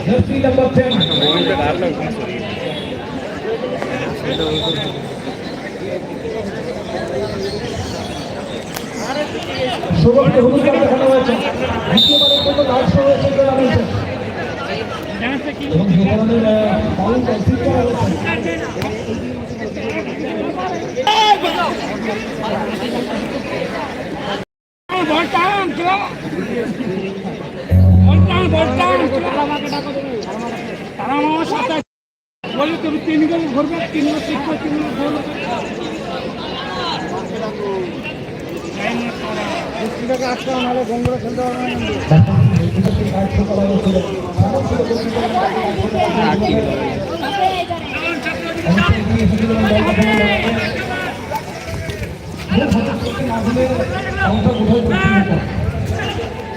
Jersey number 10. সৌরভকে হলুদ card দেখানো হয়েছে? দ্বিতীয়বারের জন্য লাল শো হয়েছে জেলা এবং যে ধরনের ফাউল করা হয়েছে বলতাম তারা আমার সাথে বলে তুমি তিন গোল ঘুরবে তিন গোল শিখবে তিন গোল ঘুরবে কার্ড শো করা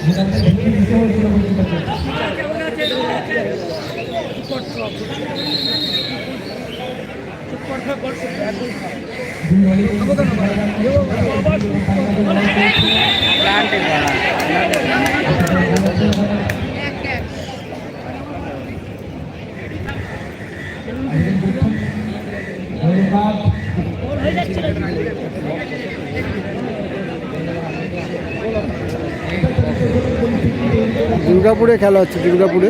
যেখান থেকে দুর্গাপুরে খেলা হচ্ছে দুর্গাপুরে।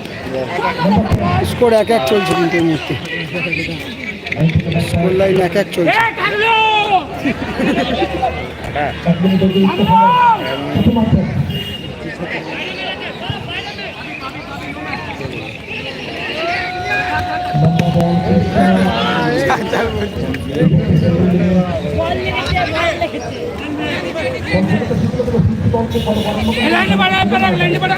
স্কোর এক এক চলছে কিন্তু এই মুহূর্তে। স্কোর লাইন এক এক চলছে। লাইনে বাড়া পেরাক বাড়া।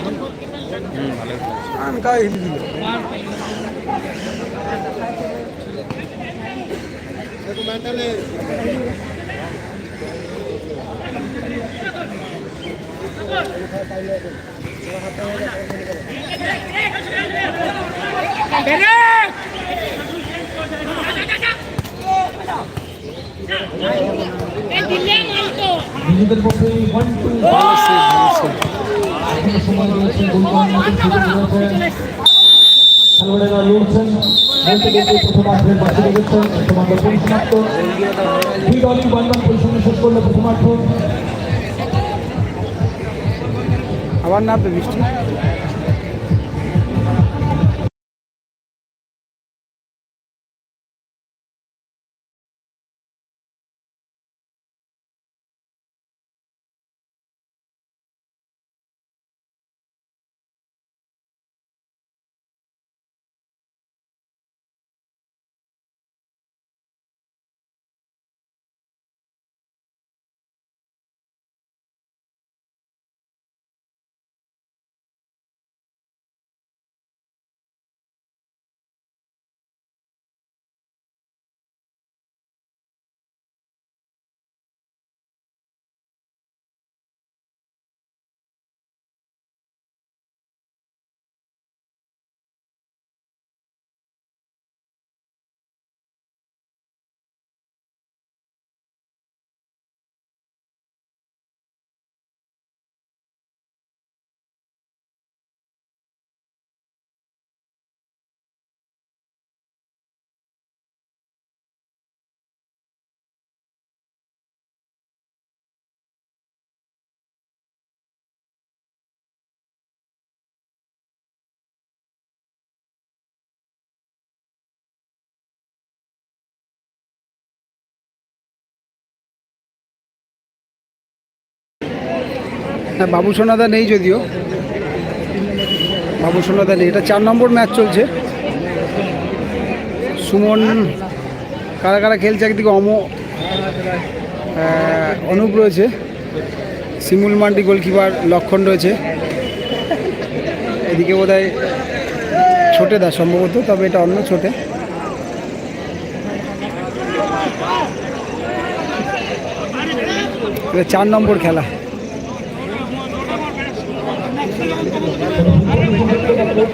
খেলে যে পেরাক নিজেদের মধ্যে ওয়ান টু ভালো সেভ ভালো সেভ এখনও সময় রয়েছে খেলোয়াড়েরা লড়ছেন বলতে বলতে প্রথমার্ধের বাকি প্রথমার্ধ আবার নামবে বৃষ্টি হ্যাঁ বাবু সোনাদা নেই যদিও। বাবু সোনাদা নেই। এটা চার নম্বর ম্যাচ চলছে। সুমন, কারা কারা খেলছে একদিকে? অম অনুপ রয়েছে। শিমুল মান্ডি গোলকিপার লক্ষণ রয়েছে। এদিকে বোধ হয় ছোটে দা সম্ভবত, তবে এটা অন্য ছোটে। চার নম্বর খেলা। এক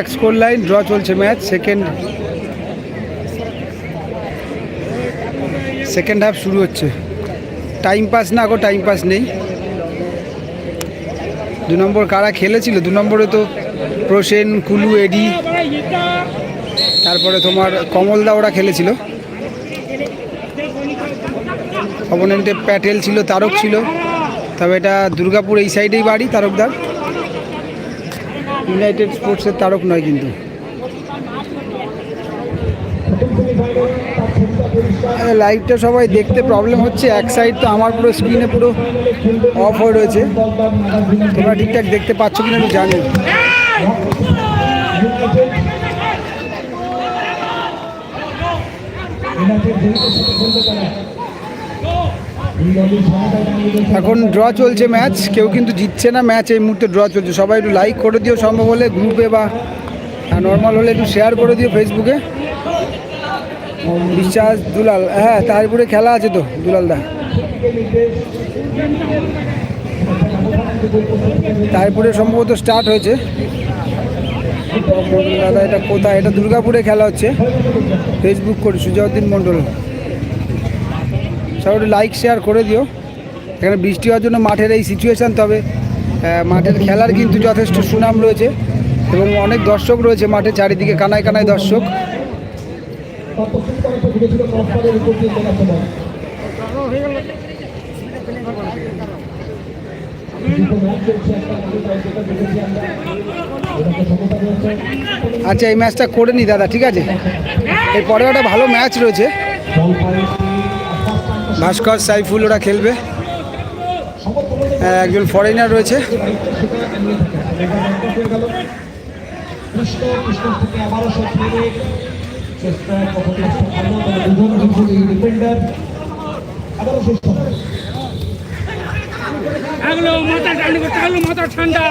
এক স্কোর লাইন ড্র চলছে ম্যাচ সেকেন্ড সেকেন্ড হাফ শুরু হচ্ছে। টাইম পাস না গো টাইম পাস নেই। দু নম্বর কারা খেলেছিল? দু নম্বরে তো প্রসেন, কুলু, এডি। তারপরে তোমার কমলদা ওরা খেলেছিল। অপোনেন্টে প্যাটেল ছিল, তারক ছিল। তবে এটা দুর্গাপুর এই সাইডেই বাড়ি, তারকদার। ইউনাইটেড স্পোর্টসের তারক নয় কিন্তু। লাইভটা সবাই দেখতে প্রবলেম হচ্ছে, এক সাইড তো আমার পুরো স্ক্রিনে পুরো অফ হয়ে রয়েছে। তোমরা ঠিকঠাক দেখতে পাচ্ছ কিনা একটু জানি এখন ড্র চলছে ম্যাচ, কেউ কিন্তু জিতছে না ম্যাচ, এই মুহূর্তে ড্র চলছে। সবাই একটু লাইক করে দিও, সম্ভব হলে গ্রুপে বা নর্মাল হলে একটু শেয়ার করে দিও ফেসবুকে বিশ্বাস দুলাল হ্যাঁ তারপরে খেলা আছে তো, দুলাল দা। তারপরে সম্ভবত স্টার্ট হয়েছে। মন্ডল দাদা, এটা কোথায়? এটা দুর্গাপুরে খেলা হচ্ছে। ফেসবুক করে, সুজাউদ্দিন মণ্ডল। সবাই একটু লাইক শেয়ার করে দিও। এখানে বৃষ্টি হওয়ার জন্য মাঠের এই সিচুয়েশান তবে মাঠের খেলার কিন্তু যথেষ্ট সুনাম রয়েছে এবং অনেক দর্শক রয়েছে মাঠে, চারিদিকে কানায় কানায় দর্শক। আচ্ছা এই ম্যাচটা করে নি দাদা ঠিক আছে? এরপরে একটা ভালো ম্যাচ রয়েছে। ভাস্কর সাইফুল ওরা খেলবে। হ্যাঁ, একজন ফরেনার রয়েছে। মাথা ঠান্ডা।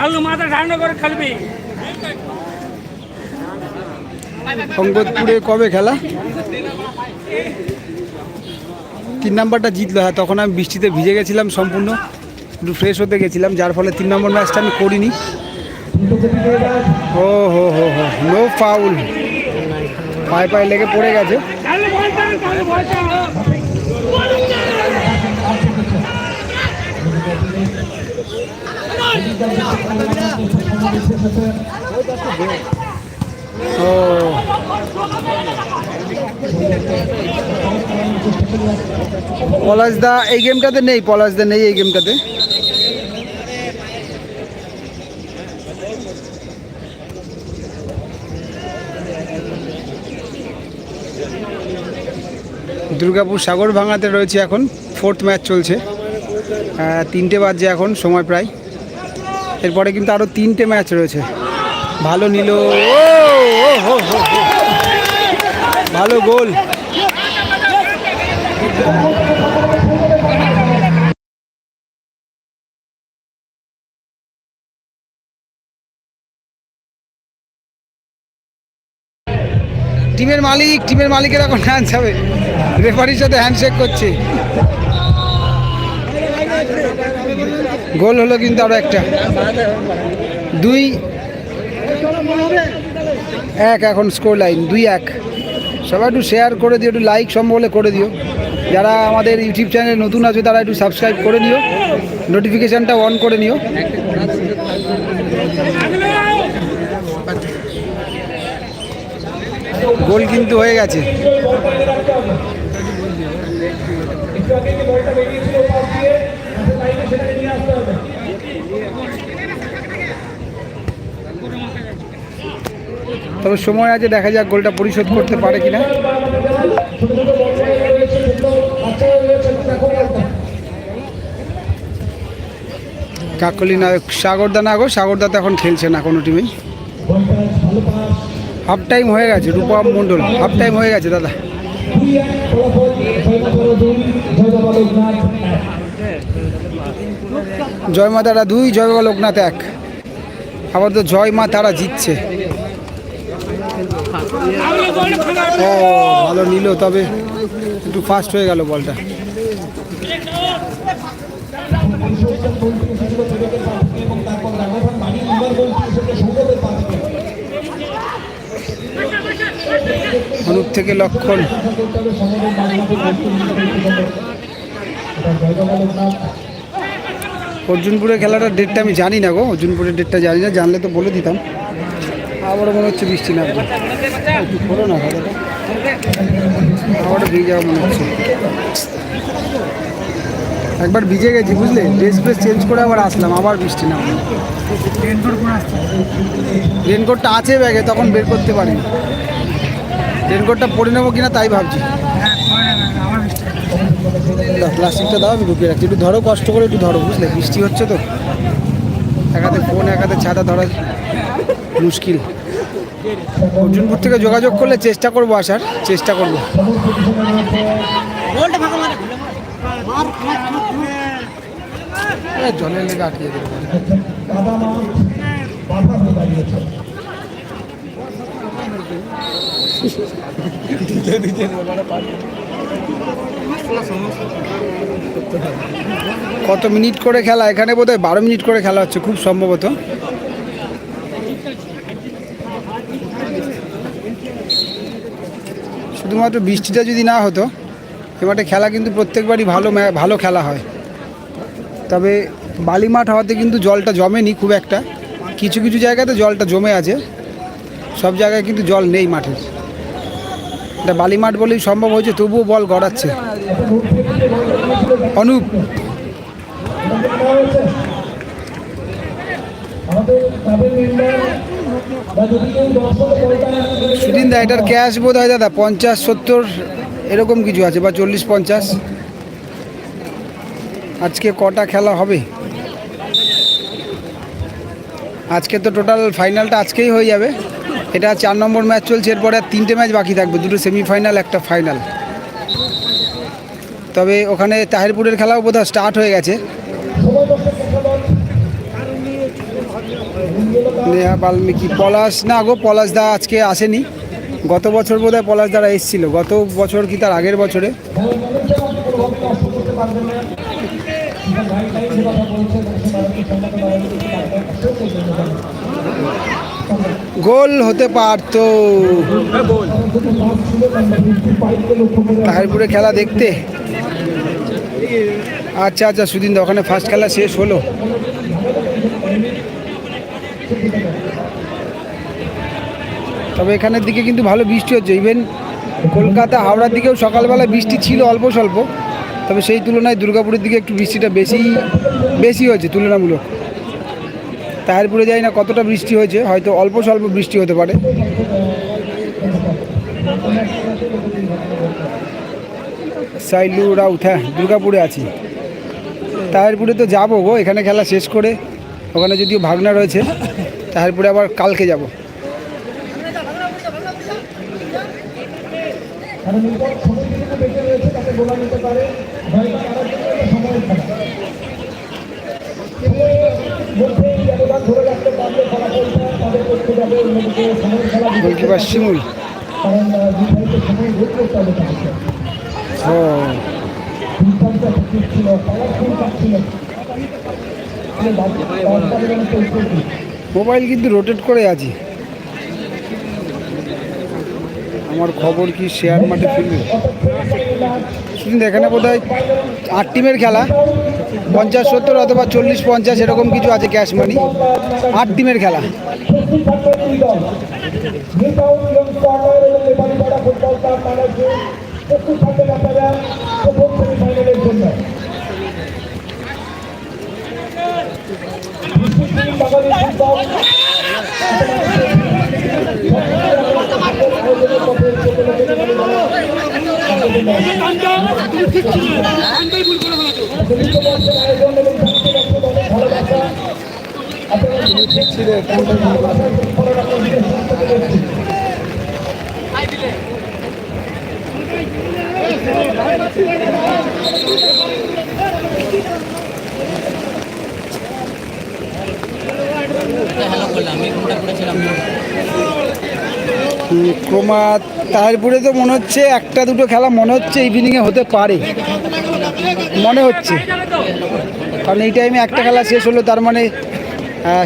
আগলো মাথা ঠান্ডা করে খেলবি। সঙ্গতপুরে কবে খেলা? তিন নাম্বারটা জিতলো হ্যাঁ তখন আমি বৃষ্টিতে ভিজে গেছিলাম সম্পূর্ণ একটু ফ্রেশ হতে গেছিলাম যার ফলে তিন নম্বর ম্যাচটা আমি করিনি। ও হো হো হো নো ফাউল পায়ে পায়ে লেগে পড়ে গেছে। পলাশদা, এই গেমটাতে নেই, পলাশদা নেই এই গেমটাতে দুর্গাপুর সাগর ভাঙাতে রয়েছে এখন ফোর্থ ম্যাচ চলছে। তিনটে বাজছে এখন, সময় প্রায়। এরপরে কিন্তু আরও তিনটে ম্যাচ রয়েছে। ভালো নিল, ও। ভালো গোল। টিমের মালিক, টিমের মালিকের এখন হ্যান্ডস হবে। রেফারির সাথে হ্যান্ডশেক করছে। গোল হলো কিন্তু আরও একটা। দুই, এক এখন স্কোর লাইন দুই এক। সবাই একটু শেয়ার করে দিও, একটু লাইক সম্ভব হলে করে দিও। যারা আমাদের ইউটিউব চ্যানেলে নতুন আছে, তারা একটু সাবস্ক্রাইব করে নিও। নোটিফিকেশানটা অন করে নিও। গোল কিন্তু হয়ে গেছে একটু আগে যে বলটা বেরিয়েছিল পাশ দিয়ে তবে সময় আছে, দেখা যাক গোলটা পরিশোধ করতে পারে কিনা। কাকলি নায়ক, সাগরদা না গো? সাগরদা তো এখন খেলছে না কোনো টিমেই হাফ টাইম হয়ে গেছে, রূপম মণ্ডল। হাফ টাইম হয়ে গেছে, দাদা। জয় মা তারা দুই, জয় লোকনাথ এক। আবার তো জয় মা তারা জিতছে। ও, ভালো নিল তবে। একটু ফাস্ট হয়ে গেল বলটা। অনুপ থেকে লক্ষণ। অর্জুনপুরের খেলাটার ডেটটা আমি জানি না গো। অর্জুনপুরের ডেটটা জানি না, জানলে তো বলে দিতাম। আবারও মনে হচ্ছে বৃষ্টি নামবে একটু খোলো না খাতাটা। আবারও ভিজে যাওয়া মনে হচ্ছে। একবার ভিজে গেছি বুঝলে? ড্রেস ফ্রেস চেঞ্জ করে আবার আসলাম আবার বৃষ্টি নামবে রেনকোটটা আছে ব্যাগে তখন বের করতে পারিনি রেনকোটটা পরে নেব কিনা তাই ভাবছি। প্লাস্টিকটা দাও আমি ঢুকিয়ে রাখছি। একটু ধরো কষ্ট করে একটু ধরো বুঝলে? বৃষ্টি হচ্ছে তো। এক হাতে ফোন এক হাতে ছাতা ধরা মুশকিল অর্জুনপুর থেকে যোগাযোগ করলে চেষ্টা করব আসার, চেষ্টা করব। জলের লেগে আটকে দেবো কত মিনিট করে খেলা? এখানে বোধহয় বারো মিনিট করে খেলা হচ্ছে, খুব সম্ভবত। শুধুমাত্র বৃষ্টিটা যদি না হতো এ মাঠে খেলা কিন্তু প্রত্যেকবারই ভালো ভালো খেলা হয়। তবে বালি মাঠ হওয়াতে কিন্তু জলটা জমেনি খুব একটা। কিছু কিছু জায়গাতে জলটা জমে আছে। সব জায়গায় কিন্তু জল নেই মাঠের এটা বালি মাঠ বলেই সম্ভব হয়েছে, তবুও বল গড়াচ্ছে। অনুপ। আমাদের সুদিন দা, এটার ক্যাশ বোধ হয় দাদা পঞ্চাশ, সত্তর, এরকম কিছু আছে বা চল্লিশ, পঞ্চাশ। আজকে কটা খেলা হবে? আজকে তো টোটাল ফাইনালটা আজকেই হয়ে যাবে। এটা চার নম্বর ম্যাচ চলছে, এরপরে আর তিনটে ম্যাচ বাকি থাকবে, দুটো সেমিফাইনাল একটা ফাইনাল তবে ওখানে তাহিরপুরের খেলাও বোধহয় স্টার্ট হয়ে গেছে। নেহা বাল্মীকি, পলাশ না গো, পলাশ দা আজকে আসেনি। গত বছর বোধহয় পলাশ দ্বারা এসেছিল। গত বছর কি তার আগের বছরে? গোল হতে পারতো। তাহিরপুরে খেলা দেখতে। আচ্ছা আচ্ছা সুদিন ওখানে ফার্স্ট খেলা শেষ হলো। তবে এখানের দিকে কিন্তু ভালো বৃষ্টি হচ্ছে। ইভেন কলকাতা, হাওড়ার দিকেও সকালবেলা বৃষ্টি ছিল অল্প স্বল্প, তবে সেই তুলনায় দুর্গাপুরের দিকে একটু বৃষ্টিটা বেশি বেশি হয়েছে তুলনামূলক। তাহিরপুরে যাই না কতটা বৃষ্টি হয়েছে, হয়তো অল্প স্বল্প বৃষ্টি হতে পারে। সাইলু রাউত হ্যাঁ দুর্গাপুরে আছি। তাহিরপুরে তো যাব গো, এখানে খেলা শেষ করে ওখানে যদিও ভাগনা রয়েছে তাহিরপুরে আবার কালকে যাব। গোলকিপার মোবাইল কিন্তু রোটেট করে আছি। আমার খবর কি শেয়ার মাঠে ফিরবে? শুধু এখানে বোধ হয় আট টিমের খেলা। পঞ্চাশ, সত্তর অথবা চল্লিশ, পঞ্চাশ এরকম কিছু আছে ক্যাশ মানি আট টিমের খেলা। ছিলেন ক্রমা তাহারপুরে তো মনে হচ্ছে একটা দুটো খেলা মনে হচ্ছে ইভিনিংয়ে হতে পারে। মনে হচ্ছে। কারণ এই টাইমে একটা খেলা শেষ হলো, তার মানে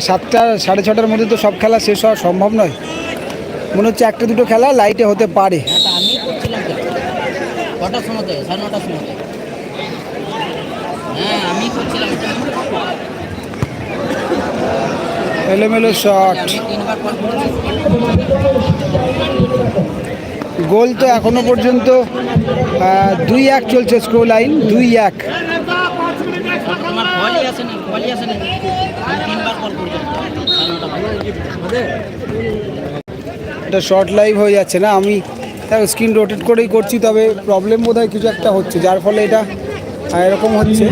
সাতটা, সাড়ে ছটার মধ্যে তো সব খেলা শেষ হওয়া সম্ভব নয়। মনে হচ্ছে একটা দুটো খেলা লাইটে হতে পারে। হ্যাঁ আমি করছিলাম। এলোমেলো শট গোল তো এখনও পর্যন্ত দুই এক চলছে স্কোর লাইন দুই এক। এটা শর্ট লাইভ হয়ে যাচ্ছে না, আমি স্ক্রিন রোটেট করেই করছি, তবে প্রবলেম বোধহয় কিছু একটা হচ্ছে, যার ফলে এটা এরকম হচ্ছে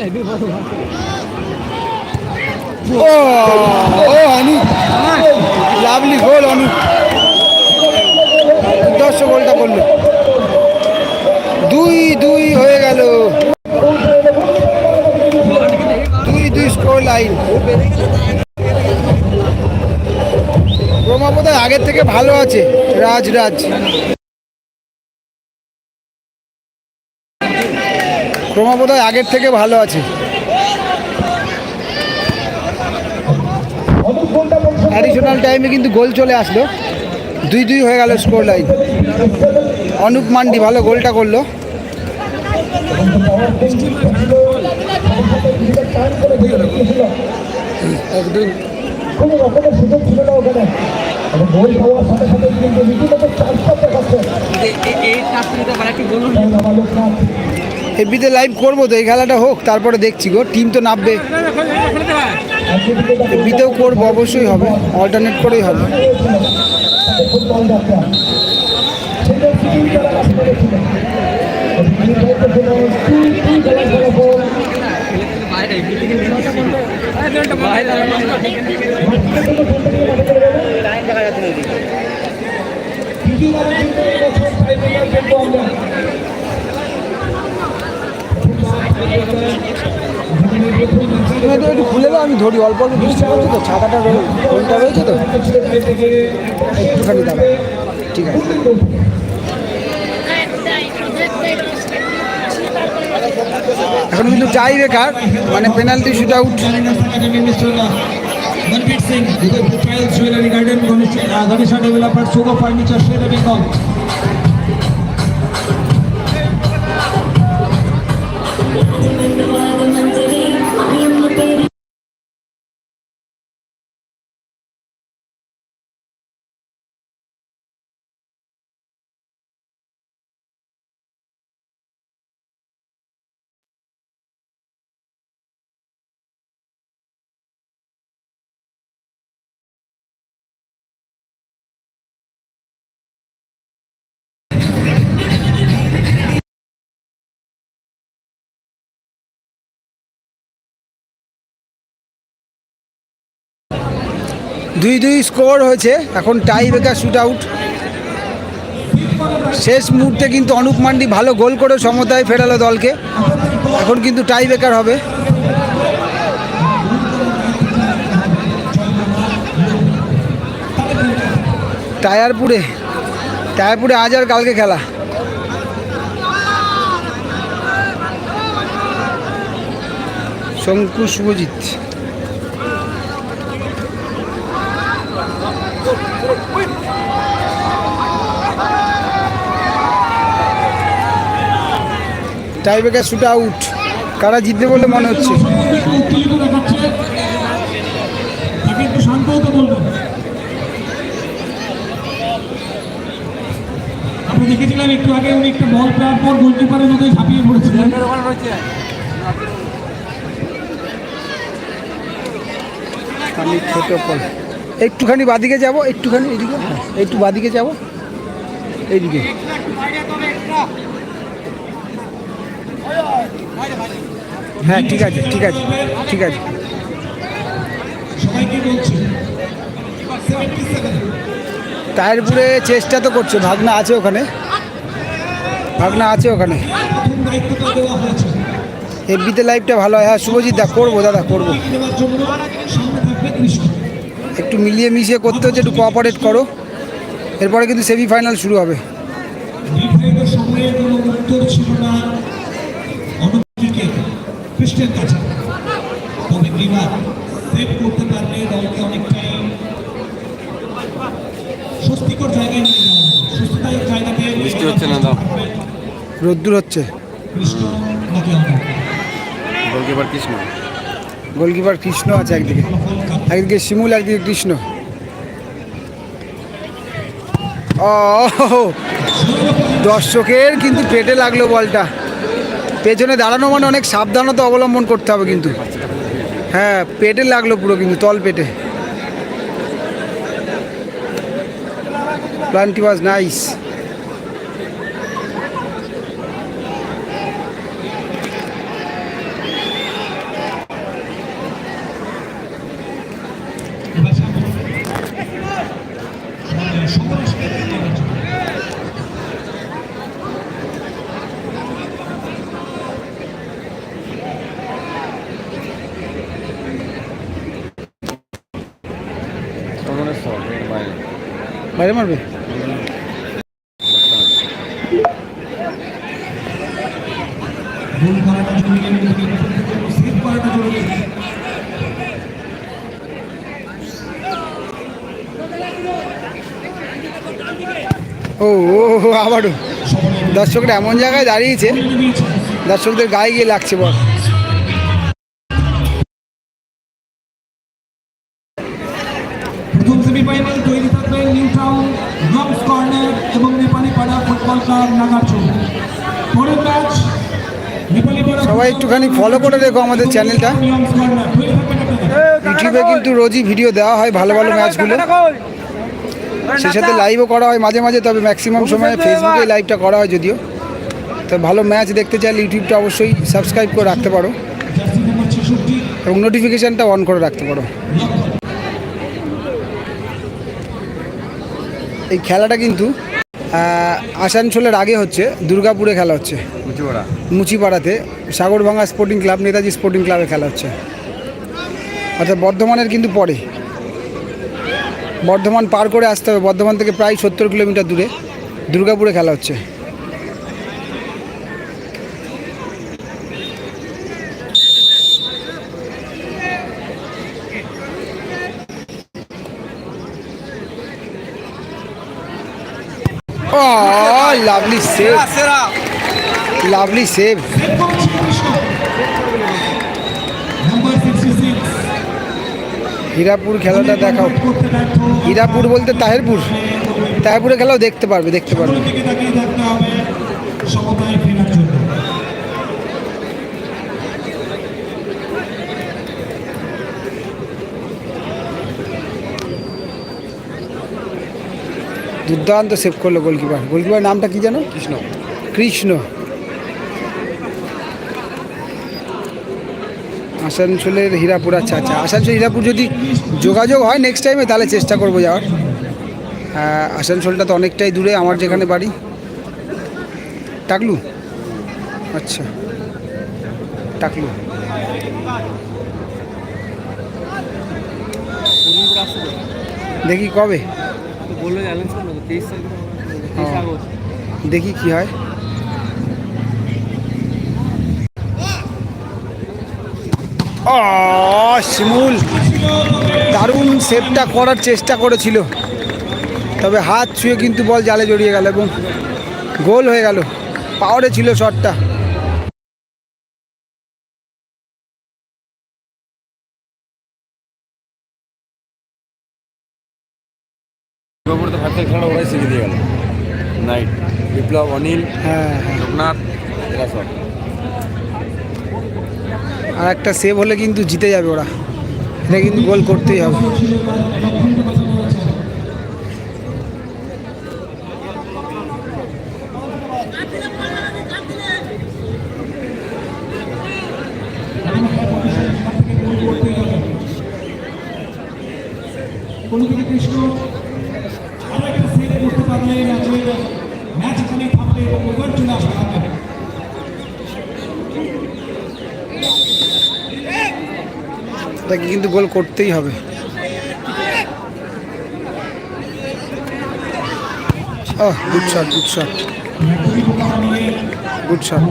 ও ও অনু লাভলি গোল অনু দশ গোলটা করল। দুই দুই, হয়ে গেল। দুই দুই স্কোর লাইন রোমা আগের থেকে ভালো আছে। রাজ রাজ। ক্রমা বোধহয় আগের থেকে ভালো আছে। অ্যাডিশনাল টাইমে কিন্তু গোল চলে আসলো। দুই দুই হয়ে গেল স্কোর লাইন অনুপ মান্ডি ভালো গোলটা করল। টান করে দিয়ে রেখেছিল একদম কোনো রকমের সুযোগ ছিল না ওখানে গোল পাওয়ার সাথে সাথে কিন্তু রীতিমতো চার্জটা দেখাচ্ছে নাবালক নাথ এফবিতে লাইভ করব তো, এই খেলাটা হোক, তারপরে দেখছি গো টিম তো নামবে। এফবিতেও করব, অবশ্যই হবে অল্টারনেট করেই হবে। একটু খুলে দাও, আমি ধরি, অল্প অল্প বৃষ্টি তো, ছাতাটা রয়েছে তো? একটুখানি দাঁড়া ঠিক আছে। এখন কিন্তু টাই বেকার মানে penalty shoot out Ranbir Singh jewellery garden আগামী সন্ধ্যাবেলা পাঠ সুগো ফার্নিচার সেরা বেঙ্গল দুই দুই স্কোর হয়েছে। এখন টাই বেকার শুট আউট শেষ মুহূর্তে কিন্তু অনুপ মান্ডি ভালো গোল করে সমতায় ফেরালো দলকে। এখন কিন্তু টাই বেকার হবে। টায়ারপুরে টায়ারপুরে আজ আর কালকে খেলা। Shanku Subhajit. Tiebreaker shoot out কারা জিতবে বলে মনে হচ্ছে? তাকে একটু আগে উনি একটা বল পাওয়ার পর গোলকিপারের মধ্যে ঝাঁপিয়ে পড়েছিলেন। আমি ছোট পল একটুখানি বাদিকে যাব একটুখানি এদিকে। হ্যাঁ, একটু বাদিকে যাব। এইদিকে। হ্যাঁ ঠিক আছে ঠিক আছে ঠিক আছে। টায়ারপুরে চেষ্টা তো করছে ভাগনা আছে ওখানে। ভাগনা আছে ওখানে। এফবিতে লাইভটা ভালো হয়। হ্যাঁ শুভজিৎ দা করব দাদা করব। একটু মিলিয়ে মিশিয়ে করতে হচ্ছে একটু কোঅপারেট করো। এরপরে কিন্তু সেমিফাইনাল শুরু হবে নির্ধারিত সময়ে কোনো উত্তর ছিল না অনুভূতিকে কৃষ্ণের কাছে। তবে এবার সেভ করতে পারলে দলকে অনেকটাই স্বস্তিকর জায়গায় নিয়ে যাওয়া হবে। স্বস্তিদায়ক জায়গাতে বৃষ্টি হচ্ছে না দাও। রোদ্দুর হচ্ছে। কৃষ্ণ নাকি অন্য গোলকিপার কৃষ্ণ। গোলকিপার কৃষ্ণ আছে একদিকে। একদিকে শিমুল একদিকে কৃষ্ণ। ও দর্শকের কিন্তু পেটে লাগল বলটা। পেছনে দাঁড়ানো মানে অনেক সাবধানতা অবলম্বন করতে হবে কিন্তু। হ্যাঁ পেটে লাগল পুরো কিন্তু, তল পেটে। প্লান্টি ওয়াজ নাইস এবার সামনে। সামনে সকল শিক্ষার্থী নির্বাচন। তরুণের শট বাইরে বাইরে মারবে? ও আবারও। দর্শকরা এমন জায়গায় দাঁড়িয়েছে দর্শকদের গায়ে গিয়ে লাগছে বল। একটুখানি ফলো করে রেখো আমাদের চ্যানেলটা ইউটিউবে কিন্তু রোজই ভিডিও দেওয়া হয় ভালো ভালো ম্যাচগুলো সেই সাথে লাইভও করা হয় মাঝে মাঝে, তবে ম্যাক্সিমাম সময় ফেসবুকে লাইভটা করা হয় যদিও। তো ভালো ম্যাচ দেখতে চাইলে ইউটিউবটা অবশ্যই সাবস্ক্রাইব করে রাখতে পারো। এবং নোটিফিকেশানটা অন করে রাখতে পারো। এই খেলাটা কিন্তু আসানসোলের আগে হচ্ছে দুর্গাপুরে খেলা হচ্ছে। Muchipara. মুচিপাড়াতে Sagarbhanga sporting club Netaji sporting ক্লাবে খেলা হচ্ছে। অর্থাৎ বর্ধমানের কিন্তু পরে। বর্ধমান পার করে আসতে হবে বর্ধমান থেকে প্রায় সত্তর কিলোমিটার দূরে দুর্গাপুরে খেলা হচ্ছে। ও lovely save lovely sixty six Hirapur খেলাটা দেখাও। হীরাপুর বলতে তাহেরপুর। তাহেরপুরে খেলাও দেখতে পারবে দেখতে পারবে সকলের দিকে তাকিয়ে থাকতে হবে সমতায় ফেরার জন্য দুর্দান্ত সেভ করল গোলকিপার গোলকিপার নামটা কি জানো কৃষ্ণ। কৃষ্ণ। আসানসোলের হীরাপুর আচ্ছা আচ্ছা আসানসোল হীরাপুর যদি যোগাযোগ হয় নেক্সট টাইমে তাহলে চেষ্টা করব যাওয়ার। আহ, আসানসোলটা তো অনেকটাই দূরে আমার যেখানে বাড়ি। টাকলু? আচ্ছা। টাকলু। দেখি কবে? বলল চ্যালেঞ্জ করল তেইশ তেইশ আগস্ট। দেখি কি হয়। শিমুল দারুণ সেভটা করার চেষ্টা করেছিল। তবে হাত ছুঁয়ে কিন্তু বল জালে জড়িয়ে গেল এবং গোল হয়ে গেল। পাওয়ারে ছিল শটটা দুর্গাপুরে তো ফাইনাল খেলাটা ওরাই শিখিয়ে দিয়ে গেল নাইট বিপ্লব অনিল হ্যাঁ হ্যাঁ। লোকনাথ এরা সব। আর একটা সেভ হলে কিন্তু জিতে যাবে ওরা। এটা কিন্তু গোল করতেই হবে কোন দিকে কৃষ্ণ আরও একটা সেভ করতে পারলে ম্যাচের ম্যাচ এখানে থামবে এবং ওভার চলে আসবে আমাদের। এটাকে কিন্তু গোল করতেই হবে। Good shot good shot good shot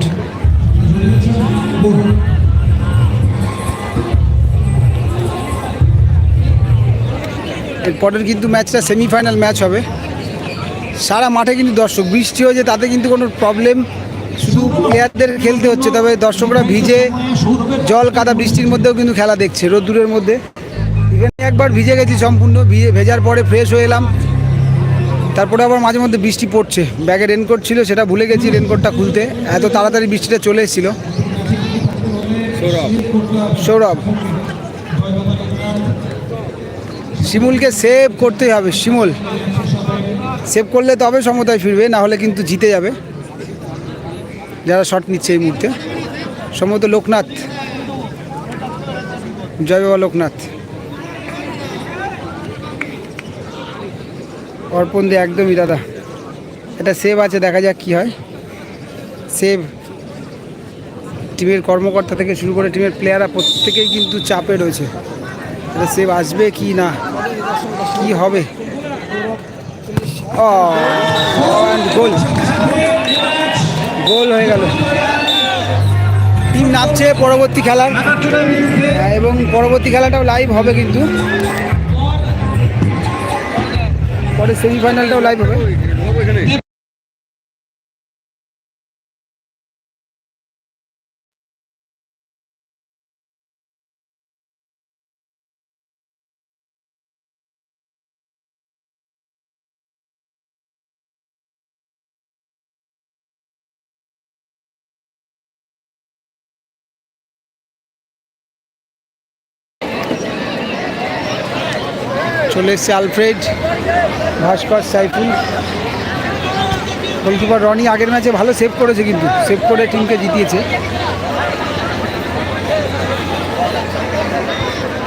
এরপরের কিন্তু ম্যাচটা সেমিফাইনাল ম্যাচ হবে। সারা মাঠে কিন্তু দর্শক, বৃষ্টি হয়েছে, তাতে কিন্তু কোনো প্রবলেম শুধু প্লেয়ারদের খেলতে হচ্ছে, তবে দর্শকরা ভিজে জল কাদা বৃষ্টির মধ্যেও কিন্তু খেলা দেখছে রোদ্দুরের মধ্যে। এখানে একবার ভিজে গেছি সম্পূর্ণ, ভিজে ভেজার পরে ফ্রেশ হয়ে এলাম। তারপরে আবার মাঝে মধ্যে বৃষ্টি পড়ছে। ব্যাগে রেনকোট ছিল, সেটা ভুলে গেছি রেনকোটটা খুলতে। এত তাড়াতাড়ি বৃষ্টিটা চলে এসেছিল। সৌরভ। সৌরভ শিমুলকে সেভ করতেই হবে, শিমুল। সেভ করলে তবে সমতায় ফিরবে, না হলে কিন্তু জিতে যাবে। যারা শট নিচ্ছে এই মুহূর্তে। সম্ভবত লোকনাথ। জয় বাবা লোকনাথ। অর্পণ দিয়ে একদমই দাদা। এটা সেভ আছে, দেখা যাক কি হয়। সেভ টিমের কর্মকর্তা থেকে শুরু করে টিমের প্লেয়াররা প্রত্যেকেই কিন্তু চাপে রয়েছে। এটা সেভ আসবে কি না? কি হবে? গোল গোল হয়ে গেল। টিম নামছে পরবর্তী খেলার। হ্যাঁ, এবং পরবর্তী খেলাটাও লাইভ হবে কিন্তু। পরে সেমিফাইনালটাও লাইভ হবে। চলে এসছে আলফ্রেড ভাস্কর সাইফুল। গোলকিপার রনি আগের ম্যাচে ভালো সেভ করেছে কিন্তু সেভ করে টিমকে জিতিয়েছে।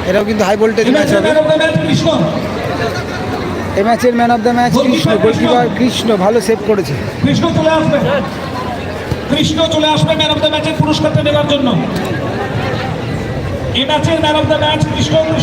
এটাও কিন্তু হাই ভোল্টেজ ম্যাচ হবে। এই ম্যাচের man of the match Krishna goalkeeper Krishna ভালো সেভ করেছে। কৃষ্ণ চলে আসবে। কৃষ্ণ চলে আসবে ম্যান অফ দ্য ম্যাচের পুরস্কারটা নেওয়ার জন্য। এ ম্যাচের man of the match Krishna.